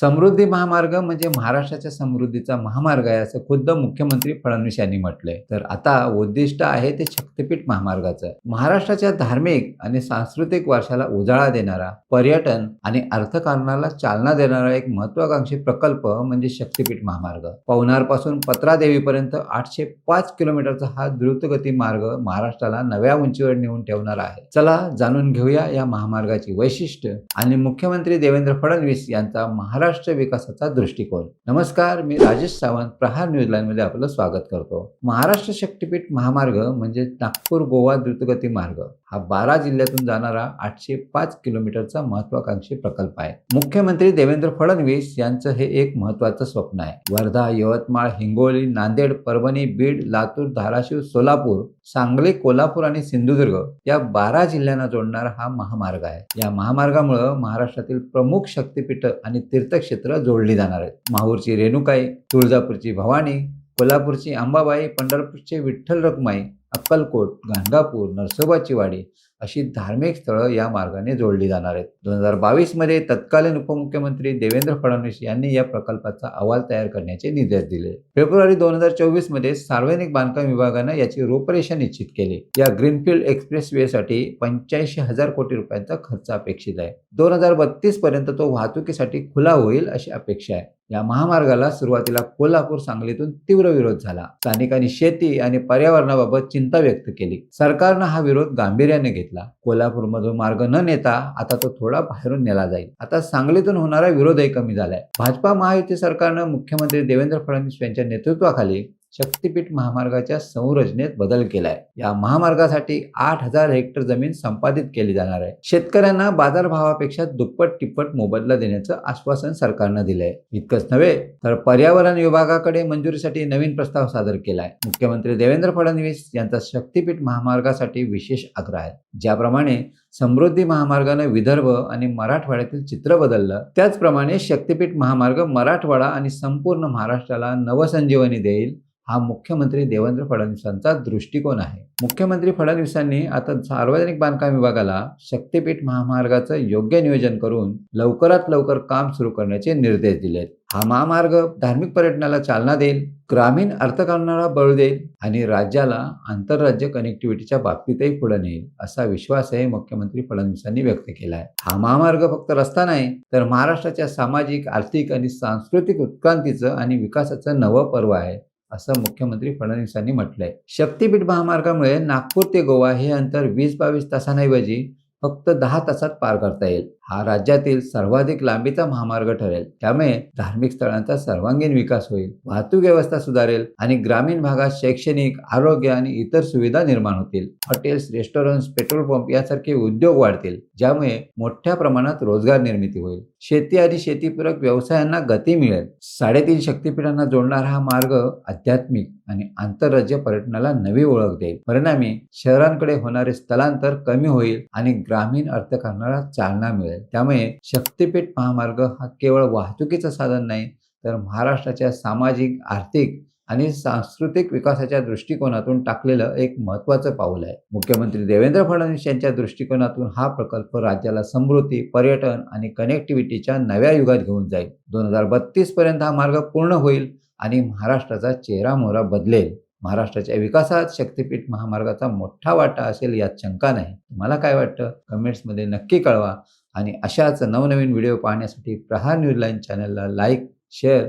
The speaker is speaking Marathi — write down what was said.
समृद्धी महामार्ग म्हणजे महाराष्ट्राच्या समृद्धीचा महामार्ग आहे असं खुद्द मुख्यमंत्री फडणवीस यांनी म्हटलंय. तर आता उद्दिष्ट आहे ते शक्तिपीठ महामार्गाचं. महाराष्ट्राच्या धार्मिक आणि सांस्कृतिक वारशाला उजाळा देणारा पर्यटन आणि अर्थकारणाला चालना देणारा एक महत्वाकांक्षी प्रकल्प म्हणजे शक्तिपीठ महामार्ग. पवनारपासून पत्रादेवीपर्यंत आठशे पाच किलोमीटरचा हा द्रुतगती मार्ग महाराष्ट्राला नव्या उंचीवर नेऊन ठेवणार आहे. चला जाणून घेऊया या महामार्गाची वैशिष्ट्य आणि मुख्यमंत्री देवेंद्र फडणवीस यांचा महाराष्ट्र विकासाचा दृष्टिकोन. नमस्कार मी राजेश सावंत प्रहार न्यूजमध्ये आपलं स्वागत करतो. महाराष्ट्र शक्तिपीठ महामार्ग म्हणजे नागपूर गोवा द्रुतगती मार्ग. हा बारा जिल्ह्यातून जाणारा आठशे पाच किलोमीटरचा महत्वाकांक्षी प्रकल्प आहे. मुख्यमंत्री देवेंद्र फडणवीस यांचं हे एक महत्वाचं स्वप्न आहे. वर्धा यवतमाळ हिंगोली नांदेड परभणी बीड लातूर धाराशिव सोलापूर सांगली कोल्हापूर आणि सिंधुदुर्ग या बारा जिल्ह्यांना जोडणारा हा महामार्ग आहे. या महामार्गामुळं महाराष्ट्रातील प्रमुख शक्तिपीठ आणि तीर्थक्षेत्र जोडली जाणार आहेत. माहूरची रेणुकाई तुळजापूरची भवानी कोल्हापूरची अंबाबाई पंढरपूरचे विठ्ठल रखुमाई अक्कलकोट गाणगापूर नरसोबाची वाडी अशी धार्मिक स्थळं या मार्गाने जोडली जाणार आहेत. दोन हजार बावीसमध्ये तत्कालीन उपमुख्यमंत्री देवेंद्र फडणवीस यांनी या प्रकल्पाचा अहवाल तयार करण्याचे निर्देश दिले. फेब्रुवारी दोन हजार चोवीसमध्ये सार्वजनिक बांधकाम विभागानं याची रूपरेषा निश्चित केली. या ग्रीनफील्ड एक्सप्रेस वेसाठी पंच्याऐंशी हजार कोटी रुपयांचा खर्च अपेक्षित आहे. दोन हजार बत्तीस पर्यंत तो वाहतुकीसाठी खुला होईल अशी अपेक्षा आहे. या महामार्गाला सुरुवातीला कोल्हापूर सांगलीतून तीव्र विरोध झाला. स्थानिकांनी शेती आणि पर्यावरणाबाबत चिंता व्यक्त केली. सरकारनं हा विरोध गांभीर्याने घेतला. कोल्हापूरमधून मार्ग न नेता आता तो थोडा बाहेरून नेला जाईल. आता सांगलीतून होणारा विरोधही कमी झालाय. भाजपा महायुती सरकारनं मुख्यमंत्री देवेंद्र फडणवीस यांच्या नेतृत्वाखाली शक्तिपीठ महामार्गाच्या संरचनेत बदल केलाय. या महामार्गासाठी आठ हजार हेक्टर जमीन संपादित केली जाणार आहे. शेतकऱ्यांना बाजारभावापेक्षा दुप्पट तिप्पट मोबदला देण्याचं आश्वासन सरकारनं दिलंय. इतकंच नव्हे तर पर्यावरण विभागाकडे मंजुरीसाठी नवीन प्रस्ताव सादर केलाय. मुख्यमंत्री देवेंद्र फडणवीस यांचा शक्तिपीठ महामार्गासाठी विशेष आग्रह आहे. ज्याप्रमाणे समृद्धी महामार्गाने विदर्भ आणि मराठवाड्यातील चित्र बदललं त्याचप्रमाणे शक्तिपीठ महामार्ग मराठवाडा आणि संपूर्ण महाराष्ट्राला नवसंजीवनी देईल. हा मुख्यमंत्री देवेंद्र फडणवीसांचा दृष्टिकोन आहे. मुख्यमंत्री फडणवीसांनी आता सार्वजनिक बांधकाम विभागाला शक्तिपीठ महामार्गाचं योग्य नियोजन करून लवकरात लवकर काम सुरू करण्याचे निर्देश दिलेत हा महामार्ग धार्मिक पर्यटनाला चालना देईल ग्रामीण अर्थकारणाला बळ देईल आणि राज्याला आंतरराज्य कनेक्टिव्हिटीच्या बाबतीतही पुढे नेईल असा विश्वासही मुख्यमंत्री फडणवीसांनी व्यक्त केला आहे. हा महामार्ग फक्त रस्ता नाही तर महाराष्ट्राच्या सामाजिक आर्थिक आणि सांस्कृतिक उत्क्रांतीचं आणि विकासाचं नवं पर्व आहे. असं मुख्यमंत्री फडणवीसांनी म्हटलंय. शक्तीपीठ महामार्गामुळे नागपूर ते गोवा हे अंतर वीस बावीस तासांऐवजी फक्त दहा तासात पार करता येईल. हा राज्यातील सर्वाधिक लांबीचा महामार्ग ठरेल. त्यामुळे धार्मिक स्थळांचा सर्वांगीण विकास होईल वाहतूक व्यवस्था सुधारेल आणि ग्रामीण भागात शैक्षणिक आरोग्य आणि इतर सुविधा निर्माण होतील. हॉटेल्स रेस्टॉरंट्स पेट्रोल पंप यासारखे उद्योग वाढतील ज्यामुळे मोठ्या प्रमाणात रोजगार निर्मिती होईल. शेती आणि शेतीपूरक व्यवसायांना गती मिळेल. साडेतीन शक्तीपीठांना जोडणारा हा मार्ग आध्यात्मिक आणि आंतरराज्य पर्यटनाला नवी ओळख देईल. परिणामी शहरांकडे होणारे स्थलांतर कमी होईल आणि ग्रामीण अर्थकारणाला चालना मिळेल. त्यामुळे शक्तीपीठ महामार्ग हा केवळ वाहतुकीचं साधन नाही तर महाराष्ट्राच्या सामाजिक आर्थिक आणि सांस्कृतिक विकासाच्या दृष्टिकोनातून टाकलेलं एक महत्त्वाचं पाऊल आहे. मुख्यमंत्री देवेंद्र फडणवीस यांच्या दृष्टिकोनातून हा प्रकल्प राज्याला समृद्धी पर्यटन आणि कनेक्टिव्हिटीच्या नव्या युगात घेऊन जाईल. दोन हजार बत्तीस पर्यंत हा मार्ग पूर्ण होईल आणि महाराष्ट्राचा चेहरा मोहरा बदलेल. महाराष्ट्राच्या विकासात शक्तीपीठ महामार्गाचा मोठा वाटा असेल यात शंका नाही. तुम्हाला काय वाटतं? कमेंट्समध्ये नक्की कळवा. आणि अशाच नवनवीन व्हिडिओ पाहण्यासाठी प्रहार न्यूजलाईन चॅनलला लाईक शेअर